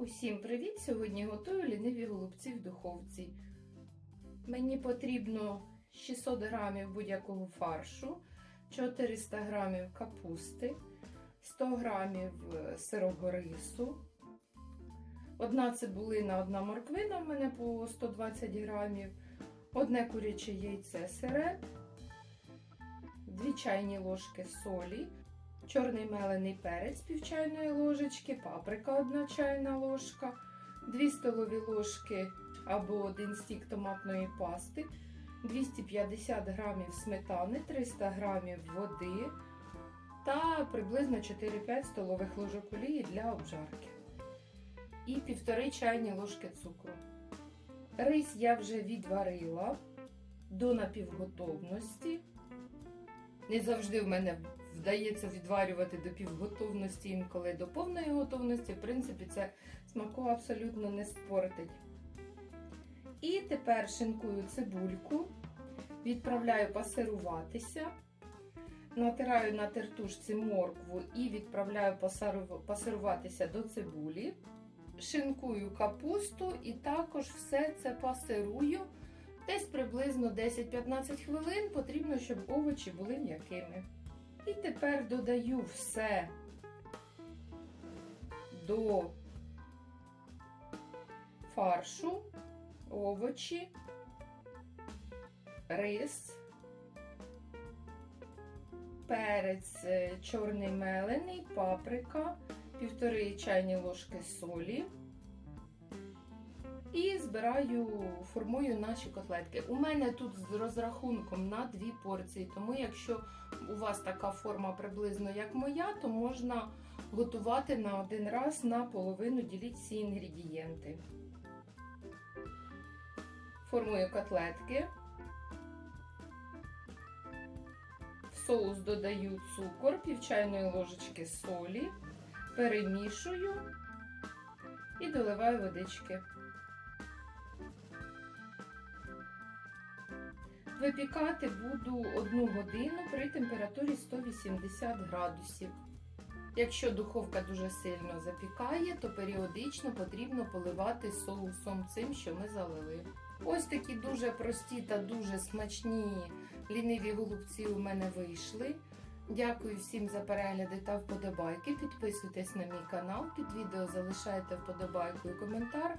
Усім привіт! Сьогодні готую ліниві голубці в духовці. Мені потрібно 600 грамів будь-якого фаршу, 400 грамів капусти, 100 грамів е, сирого рису, одна цибулина, одна морквина в мене по 120 грамів, одне куряче яйце сире, 2 чайні ложки солі, чорний мелений перець пів чайної ложечки, паприка 1 чайна ложка, 2 столові ложки або 1 стік томатної пасти, 250 грамів сметани, 300 грамів води та приблизно 4-5 столових ложок олії для обжарки. І 1,5 чайні ложки цукру. Рис я вже відварила до напівготовності. Не завжди в мене вдається відварювати до півготовності, інколи до повної готовності. В принципі, це смаку абсолютно не спортить. І тепер шинкую цибульку, відправляю пасируватися, натираю на тертушці моркву і відправляю пасируватися до цибулі. Шинкую капусту і також все це пасирую. Десь приблизно 10-15 хвилин потрібно, щоб овочі були м'якими. І тепер додаю все до фаршу, овочі, рис, перець чорний мелений, паприка, півтори чайні ложки солі. І збираю, формую наші котлетки. У мене тут з розрахунком на дві порції, тому якщо у вас така форма приблизно як моя, то можна готувати на один раз на половину діліть всі інгредієнти. Формую котлетки. В соус додаю цукор, пів чайної ложечки солі, перемішую і доливаю водички. Випікати буду 1 годину при температурі 180 градусів. Якщо духовка дуже сильно запікає, то періодично потрібно поливати соусом цим, що ми залили. Ось такі дуже прості та дуже смачні ліниві голубці у мене вийшли. Дякую всім за перегляди та вподобайки. Підписуйтесь на мій канал, під відео залишайте вподобайку і коментар,